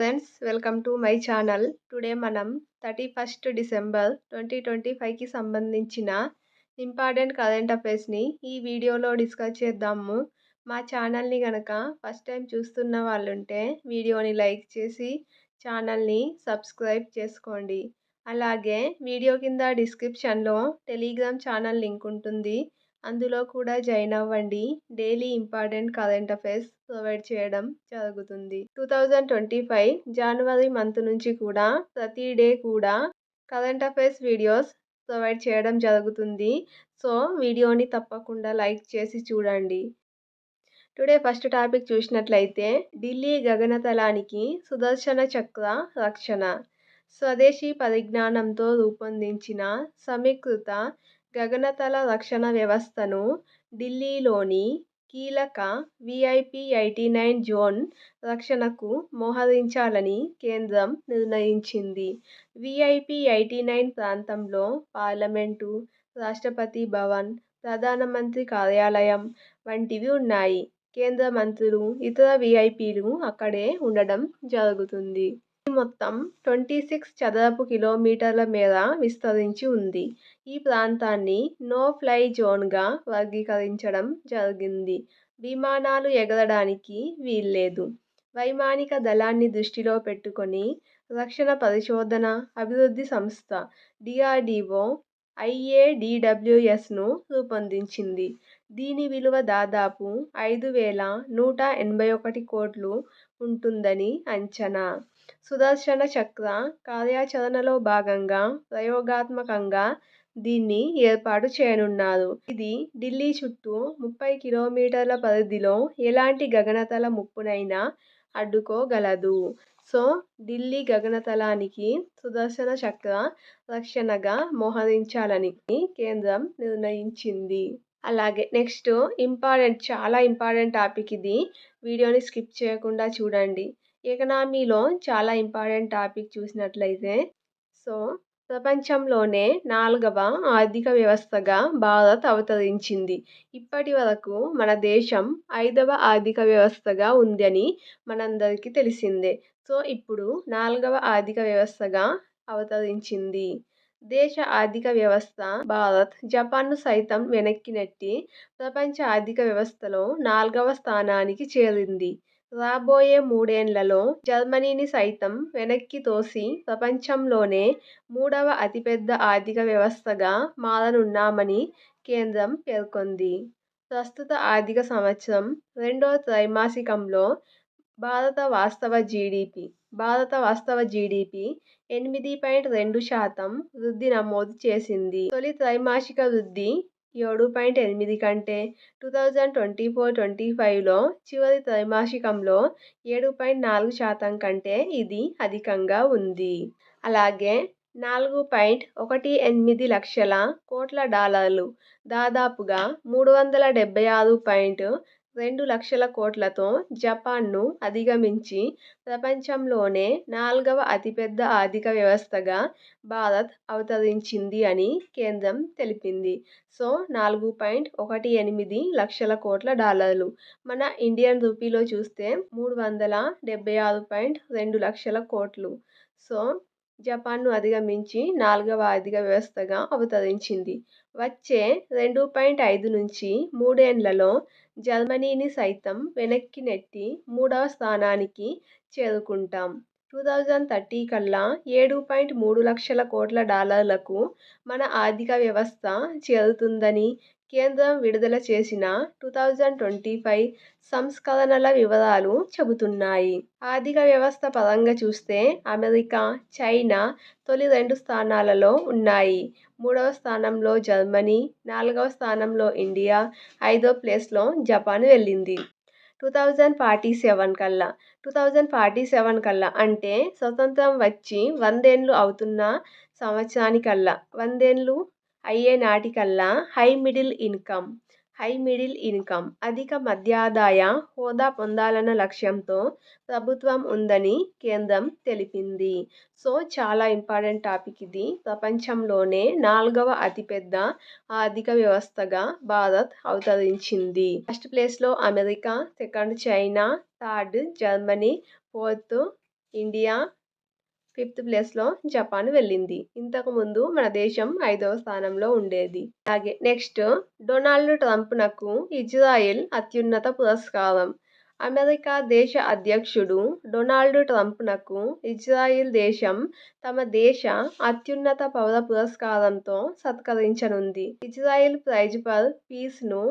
Friends welcome to my channel. Today మనం thirty first December twenty twenty ఫైవ్కి సంబంధించిన important current అఫైర్స్ని ఈ వీడియోలో డిస్కస్ చేద్దాము. మా ఛానల్ని కనుక ఫస్ట్ టైం చూస్తున్న వాళ్ళుంటే వీడియోని లైక్ చేసి ఛానల్ని సబ్స్క్రైబ్ చేసుకోండి. అలాగే వీడియో కింద డిస్క్రిప్షన్లో టెలిగ్రామ్ ఛానల్ లింక్ ఉంటుంది. అందులో కూడా జాయిన్ అవ్వండి. Daily important current affairs provide చేయడం జరుగుతుంది. టూ థౌజండ్ ట్వంటీ ఫైవ్ జనవరి మంత్ నుంచి కూడా ప్రతి డే కూడా కరెంట్ అఫైర్స్ వీడియోస్ ప్రొవైడ్ చేయడం జరుగుతుంది. సో వీడియోని తప్పకుండా లైక్ చేసి చూడండి. టుడే ఫస్ట్ టాపిక్ చూసినట్లయితే ఢిల్లీ గగనతలానికి సుదర్శన చక్ర రక్షణ. స్వదేశీ పరిజ్ఞానంతో రూపొందించిన సమీకృత గగనతల రక్షణ వ్యవస్థను ఢిల్లీలోని కీలక విఐపి ఎయిటీ నైన్ జోన్ రక్షణకు మోహరించాలని కేంద్రం నిర్ణయించింది. విఐపి ఎయిటీ నైన్ ప్రాంతంలో పార్లమెంటు రాష్ట్రపతి భవన్ ప్రధానమంత్రి కార్యాలయం వంటివి ఉన్నాయి. కేంద్ర మంత్రులు ఇతర విఐపీలు అక్కడే ఉండడం జరుగుతుంది. మొత్తం ట్వంటీ సిక్స్ చదరపు కిలోమీటర్ల మేర విస్తరించి ఉంది. ఈ ప్రాంతాన్ని నో ఫ్లై జోన్గా వర్గీకరించడం జరిగింది. విమానాలు ఎగరడానికి వీల్లేదు. వైమానిక దళాన్ని దృష్టిలో పెట్టుకొని రక్షణ పరిశోధన అభివృద్ధి సంస్థ డిఆర్డిఓ ఐఏడిడబ్ల్యూఎస్ను రూపొందించింది. దీని విలువ దాదాపు ఐదు వేల నూట ఎనభై ఒకటి కోట్లు ఉంటుందని అంచనా. సుదర్శన చక్ర కార్యాచరణలో భాగంగా ప్రయోగాత్మకంగా దీన్ని ఏర్పాటు చేయనున్నారు. ఇది ఢిల్లీ చుట్టూ ముప్పై కిలోమీటర్ల పరిధిలో ఎలాంటి గగనతల ముప్పునైనా అడ్డుకోగలదు. సో ఢిల్లీ గగనతలానికి సుదర్శన చక్ర రక్షణగా మోహరించాలని కేంద్రం నిర్ణయించింది. అలాగే నెక్స్ట్ ఇంపార్టెంట్ చాలా ఇంపార్టెంట్ టాపిక్ ఇది. వీడియోని స్కిప్ చేయకుండా చూడండి. ఎకనామీలో చాలా ఇంపార్టెంట్ టాపిక్ చూసినట్లయితే సో ప్రపంచంలోనే నాలుగవ ఆర్థిక వ్యవస్థగా భారత్ అవతరించింది. ఇప్పటి వరకు మన దేశం ఐదవ ఆర్థిక వ్యవస్థగా ఉందని మనందరికీ తెలిసిందే. సో ఇప్పుడు నాలుగవ ఆర్థిక వ్యవస్థగా అవతరించింది. దేశ ఆర్థిక వ్యవస్థ భారత్ జపాన్ను సైతం వెనక్కి నెట్టి ప్రపంచ ఆర్థిక వ్యవస్థలో నాలుగవ స్థానానికి చేరింది. రాబోయే మూడేండ్లలో జర్మనీని సైతం వెనక్కి తోసి ప్రపంచంలోనే మూడవ అతిపెద్ద ఆర్థిక వ్యవస్థగా మారనున్నామని కేంద్రం పేర్కొంది. ప్రస్తుత ఆర్థిక సంవత్సరం రెండో త్రైమాసికంలో భారత వాస్తవ జీడిపి భారత వాస్తవ జీడిపి ఎనిమిది పాయింట్ రెండు శాతం వృద్ధి నమోదు చేసింది. తొలి త్రైమాసిక వృద్ధి ఏడు పాయింట్ ఎనిమిది కంటే two thousand twenty four twenty ఫైవ్లో చివరి త్రైమాసికంలో ఏడు పాయింట్ నాలుగు శాతం కంటే ఇది అధికంగా ఉంది. అలాగే నాలుగు పాయింట్ ఒకటి ఎనిమిది లక్షల కోట్ల డాలర్లు దాదాపుగా మూడు వందల డెబ్బై ఆరు పాయింట్ రెండు లక్షల కోట్లతో జపాన్ను అధిగమించి ప్రపంచంలోనే నాలుగవ అతిపెద్ద ఆర్థిక వ్యవస్థగా భారత్ అవతరించింది అని కేంద్రం తెలిపింది. సో నాలుగు పాయింట్ ఒకటి ఎనిమిది లక్షల కోట్ల డాలర్లు. మన ఇండియన్ రూపీలో చూస్తే మూడు వందల డెబ్బై ఆరు పాయింట్ రెండు లక్షల కోట్లు. సో జపాన్ను అధిగమించి నాలుగవ ఆర్థిక వ్యవస్థగా అవతరించింది. వచ్చే రెండు పాయింట్ ఐదు నుంచి మూడేండ్లలో జర్మనీని సైతం వెనక్కి నెట్టి మూడవ స్థానానికి చేరుకుంటాం. టూ థౌజండ్ థర్టీ కల్లా ఏడు పాయింట్ మూడు లక్షల కోట్ల డాలర్లకు మన ఆర్థిక వ్యవస్థ చేరుతుందని కేంద్రం విడుదల చేసిన టూ థౌజండ్ ట్వంటీ ఫైవ్ సంస్కరణల వివరాలు చెబుతున్నాయి. ఆర్థిక వ్యవస్థ పరంగా చూస్తే అమెరికా చైనా తొలి రెండు స్థానాలలో ఉన్నాయి. మూడవ స్థానంలో జర్మనీ నాలుగవ స్థానంలో ఇండియా ఐదో ప్లేస్లో జపాన్ వెళ్ళింది. టూ థౌజండ్ ఫార్టీ సెవెన్ కల్లా టూ థౌజండ్ ఫార్టీ సెవెన్ కల్లా అంటే స్వతంత్రం వచ్చి వందేళ్ళు అవుతున్న సంవత్సరానికల్లా. వందేళ్ళు అయ్యే నాటికల్లా high middle income high middle income అధిక మధ్యాదాయ హోదా పొందాలన్న లక్ష్యంతో ప్రభుత్వం ఉందని కేంద్రం తెలిపింది. సో చాలా ఇంపార్టెంట్ టాపిక్ ఇది. ప్రపంచంలోనే నాలుగవ అతిపెద్ద ఆర్థిక వ్యవస్థగా భారత్ అవతరించింది. ఫస్ట్ ప్లేస్లో America second China third Germany fourth India fifth ప్లేస్లో జపాన్ వెళ్ళింది. ఇంతకుముందు మన దేశం ఐదవ స్థానంలో ఉండేది. అలాగే నెక్స్ట్ డొనాల్డ్ ట్రంప్నకు ఇజ్రాయెల్ అత్యున్నత పురస్కారం. అమెరికా దేశ అధ్యక్షుడు డొనాల్డ్ ట్రంప్నకు ఇజ్రాయిల్ దేశం తమ దేశ అత్యున్నత పౌర పురస్కారంతో సత్కరించనుంది. ఇజ్రాయిల్ ప్రైజ్ ఫర్ పీస్ను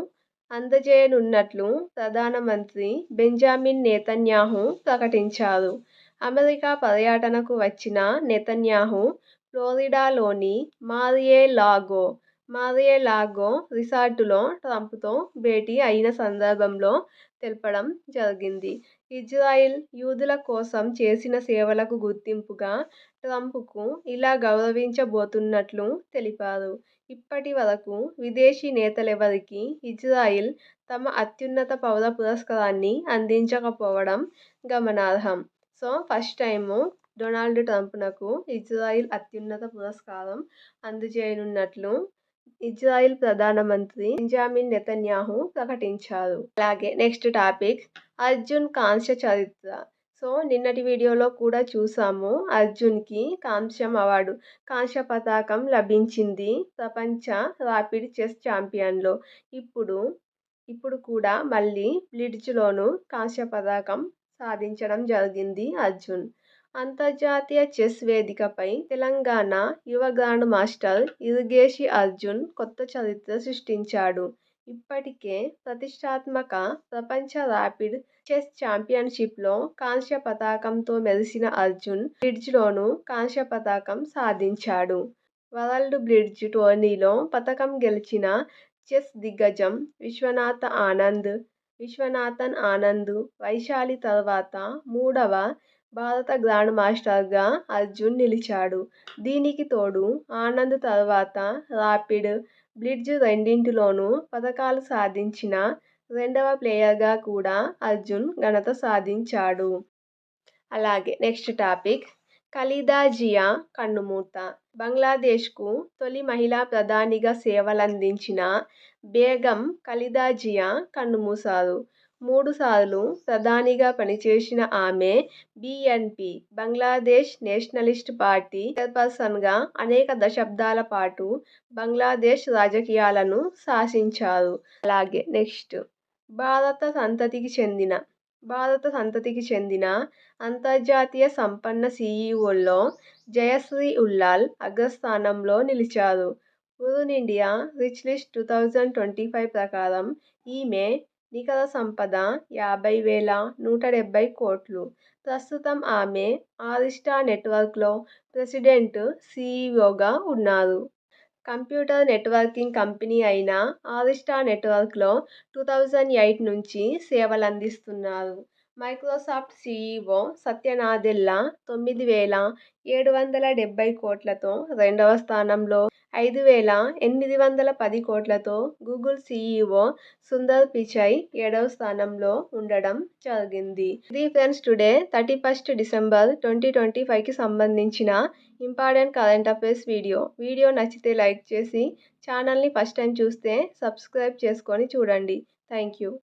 అందజేయనున్నట్లు ప్రధానమంత్రి బెంజామిన్ నేతన్యాహు ప్రకటించారు. అమెరికా పర్యటనకు వచ్చిన నెతన్యాహు ఫ్లోరిడాలోని మారియే లాగో మారియే లాగో రిసార్టులో ట్రంప్తో భేటీ అయిన సందర్భంలో తెలపడం జరిగింది. ఇజ్రాయిల్ యూదుల కోసం చేసిన సేవలకు గుర్తింపుగా ట్రంప్కు ఇలా గౌరవించబోతున్నట్లు తెలిపారు. ఇప్పటి వరకు విదేశీ నేతలెవరికీ ఇజ్రాయిల్ తమ అత్యున్నత పౌర పురస్కారాన్ని అందించకపోవడం గమనార్హం. సో ఫస్ట్ టైము డొనాల్డ్ ట్రంప్నకు ఇజ్రాయిల్ అత్యున్నత పురస్కారం అందజేయనున్నట్లు ఇజ్రాయిల్ ప్రధానమంత్రి బెంజామిన్ నెతన్యాహు ప్రకటించారు. అలాగే నెక్స్ట్ టాపిక్ అర్జున్ కాంస్య చరిత్ర. సో నిన్నటి వీడియోలో కూడా చూసాము అర్జున్కి కాంస్యం అవార్డు. కాంస్య పతాకం లభించింది ప్రపంచ ర్యాపిడ్ చెస్ ఛాంపియన్లో. ఇప్పుడు ఇప్పుడు కూడా మళ్ళీ బ్లిడ్జ్లోనూ కాంస్య పతాకం సాధించడం జరిగింది అర్జున్. అంతర్జాతీయ చెస్ వేదికపై తెలంగాణ యువ గ్రాండ్ మాస్టర్ ఇరుగేషి అర్జున్ కొత్త చరిత్ర సృష్టించాడు. ఇప్పటికే ప్రతిష్టాత్మక ప్రపంచ ర్యాపిడ్ చెస్ ఛాంపియన్షిప్లో కాంస్య పతాకంతో మెరిసిన అర్జున్ బ్రిడ్జ్లోనూ కాంస్య పతాకం సాధించాడు. వరల్డ్ బ్రిడ్జ్ టోర్నీలో పతకం గెలిచిన చెస్ దిగ్గజం విశ్వనాథ ఆనంద్ విశ్వనాథన్ ఆనంద్ వైశాలి తర్వాత మూడవ భారత గ్రాండ్ మాస్టర్గా అర్జున్ నిలిచాడు. దీనికి తోడు ఆనంద్ తర్వాత ర్యాపిడ్ బ్లిట్జ్ రెండింటిలోనూ పథకాలు సాధించిన రెండవ ప్లేయర్గా కూడా అర్జున్ ఘనత సాధించాడు. అలాగే నెక్స్ట్ టాపిక్ ఖలీదా జియా కన్నుమూత. బంగ్లాదేశ్కు తొలి మహిళా ప్రధానిగా సేవలందించిన బేగం ఖలిదాజియా కన్నుమూశారు మూడుసార్లు ప్రధానిగా పనిచేసిన ఆమె బీఎన్పీ బంగ్లాదేశ్ నేషనలిస్ట్ పార్టీ చైర్పర్సన్గా అనేక దశాబ్దాల పాటు బంగ్లాదేశ్ రాజకీయాలను శాసించారు. అలాగే నెక్స్ట్ భారత సంతతికి చెందిన భారత సంతతికి చెందిన అంతర్జాతీయ సంపన్న సీఈఓల్లో జయశ్రీ ఉల్లాల్ అగ్రస్థానంలో నిలిచారు. Hurun India rich list two thousand twenty five ప్రకారం ఈమె నికర సంపద యాభై వేల నూట డెబ్బై కోట్లు. ప్రస్తుతం ఆమె ఆరిస్టా నెట్వర్క్లో ప్రెసిడెంట్ సీఈఓగా ఉన్నారు. కంప్యూటర్ నెట్వర్కింగ్ కంపెనీ అయిన ఆరిస్టా నెట్వర్క్లో టూ థౌజండ్ ఎయిట్ నుంచి సేవలందిస్తున్నారు. మైక్రోసాఫ్ట్ సీఈఓ సత్యనాథెల్లా తొమ్మిది వేల ఏడు వందల డెబ్బై కోట్లతో రెండవ స్థానంలో ఐదు వేల ఎనిమిది వందల పది కోట్లతో గూగుల్ సీఈఓ సుందర్ పిచై ఏడవ స్థానంలో ఉండడం జరిగింది. ఇది friends today thirty first December twenty twenty ఫైవ్కి సంబంధించిన important current affairs video. Video నచ్చితే లైక్ చేసి ఛానల్ని ఫస్ట్ టైం చూస్తే సబ్స్క్రైబ్ చేసుకొని చూడండి. Thank you.